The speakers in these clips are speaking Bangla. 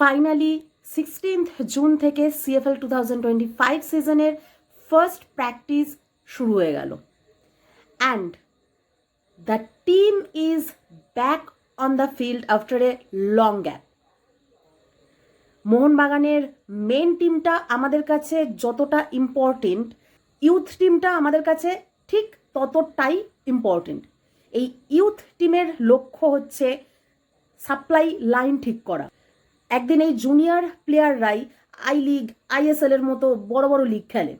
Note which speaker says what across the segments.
Speaker 1: ফাইনালি সিক্সটিন্থ জুন থেকে CFL two thousand twenty five সিজনের ফার্স্ট প্র্যাকটিস শুরু হয়ে গেল। And the team is back on the field after a long gap মোহনবাগানের মেন টিমটা আমাদের কাছে যতটা ইম্পর্টেন্ট ইউথ টিমটা আমাদের কাছে ঠিক ততটাই ইম্পর্টেন্ট এই ইউথ টিমের লক্ষ্য হচ্ছে সাপ্লাই লাইন ঠিক করা। একদিন এই জুনিয়র প্লেয়াররাই আই লিগ আইএসএল এর মতো বড় বড় লিগ খেলে।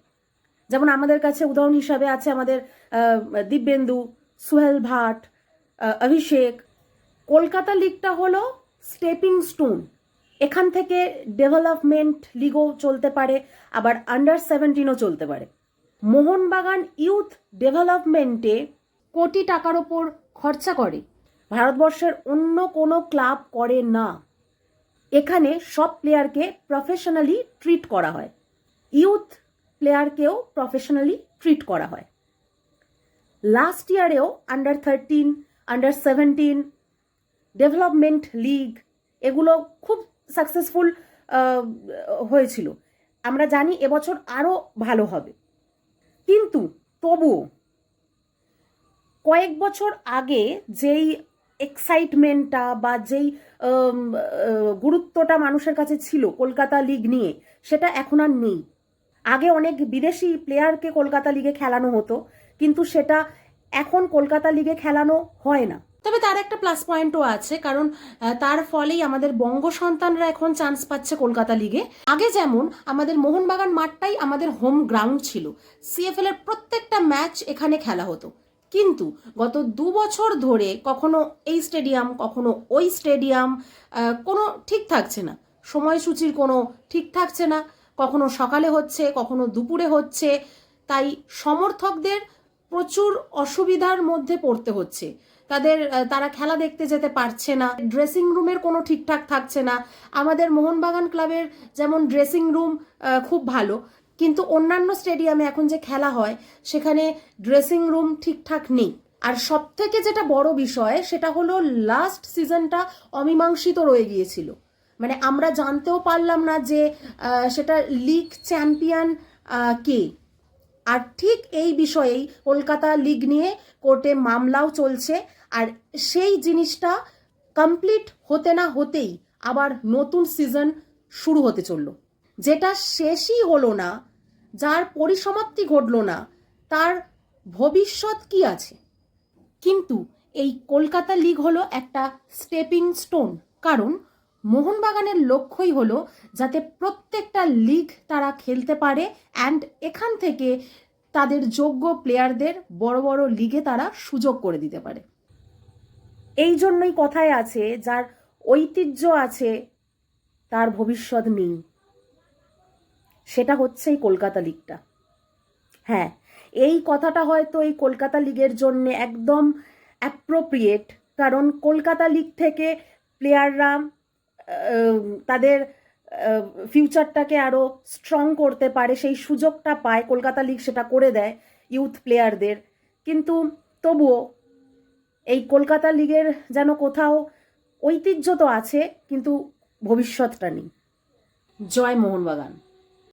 Speaker 1: যেমন আমাদের কাছে উদাহরণ হিসাবে আছে আমাদের দিব্যেন্দু, সুহেল ভাট অভিষেক। কলকাতা লিগটা হলো স্টেপিং স্টোন এখান থেকে ডেভেলপমেন্ট লিগও চলতে পারে, আবার আন্ডার সেভেন্টিনও চলতে পারে। মোহনবাগান ইউথ ডেভেলপমেন্টে কোটি টাকার ওপর খরচা করে। ভারতবর্ষের অন্য কোনো ক্লাব করে না। এখানে সব প্লেয়ারকে প্রফেশনালি ট্রিট করা হয়। ইউথ প্লেয়ারকেও প্রফেশনালি ট্রিট করা হয়। Last ইয়ারেও under thirteen under seventeen development league এগুলো খুব সাকসেসফুল হয়েছিল। আমরা জানি এবছর আরও ভালো হবে। কিন্তু তবুও কয়েক বছর আগে যেই এক্সাইটমেন্টটা বা যেই গুরুত্বটা মানুষের কাছে ছিল কলকাতা লিগ নিয়ে, সেটা এখন আর নেই। আগে অনেক বিদেশি প্লেয়ারকে কলকাতা লিগে খেলানো হতো, কিন্তু সেটা এখন কলকাতা লিগে খেলানো হয় না। তবে তার একটা প্লাস পয়েন্টও আছে, কারণ তার ফলেই আমাদের বঙ্গ সন্তানরা এখন চান্স পাচ্ছে কলকাতা লিগে। আগে যেমন আমাদের মোহনবাগান মাঠটাই আমাদের হোম গ্রাউন্ড ছিল। সিএফএল এর প্রত্যেকটা ম্যাচ এখানে খেলা হতো। কিন্তু গত দু বছর ধরে কখনো এই স্টেডিয়াম, কখনো ওই স্টেডিয়াম কোনো ঠিক থাকছে না। সময়সূচির কোনো ঠিক থাকছে না। কখনো সকালে হচ্ছে, কখনো দুপুরে হচ্ছে। তাই সমর্থকদের প্রচুর অসুবিধার মধ্যে পড়তে হচ্ছে। তাদের তারা খেলা দেখতে যেতে পারছে না। ড্রেসিং রুমের কোনো ঠিকঠাক থাকছে না। আমাদের মোহনবাগান ক্লাবের যেমন ড্রেসিং রুম খুব ভালো। কিন্তু অন্যান্য স্টেডিয়ামে এখন যে খেলা হয়, সেখানে ড্রেসিং রুম ঠিকঠাক নেই। আর সব থেকে যেটা বড় বিষয়, সেটা হলো লাস্ট সিজনটা অমীমাংসিত রয়ে গিয়েছিল। মানে আমরা জানতেও পারলাম না যে সেটা লিগ চ্যাম্পিয়ন কে। আর ঠিক এই বিষয়েই কলকাতা লিগ নিয়ে কোর্টে মামলাও চলছে। আর সেই জিনিসটা কমপ্লিট হতে না হতেই আবার নতুন সিজন শুরু হতে চলল। যেটা শেষই হলো না যার পরিসমাপ্তি ঘটলো না, তার ভবিষ্যৎ কি আছে? কিন্তু এই কলকাতা লিগ হলো একটা স্টেপিং স্টোন কারণ মোহনবাগানের লক্ষ্যই হলো যাতে প্রত্যেকটা লিগ তারা খেলতে পারে অ্যান্ড এখান থেকে তাদের যোগ্য প্লেয়ারদের বড় বড় লিগে তারা সুযোগ করে দিতে পারে। এই জন্যই কথায় আছে, যার ঐতিহ্য আছে, তার ভবিষ্যৎ নেই। সেটা হচ্ছে এই কলকাতা লিগটা হ্যাঁ এই কথাটা হয়তো এই কলকাতা লিগের জন্য একদম অ্যাপ্রোপ্রিয়েট কারণ কলকাতা লিগ থেকে প্লেয়াররা তাদের ফিউচারটাকে আরও স্ট্রং করতে পারে, সেই সুযোগটা পায়, কলকাতা লিগ সেটা করে দেয় ইউথ প্লেয়ারদের কিন্তু তবুও এই কলকাতা লিগের যেন কোথাও ঐতিহ্য তো আছে, কিন্তু ভবিষ্যৎটা নেই। জয় মোহনবাগান।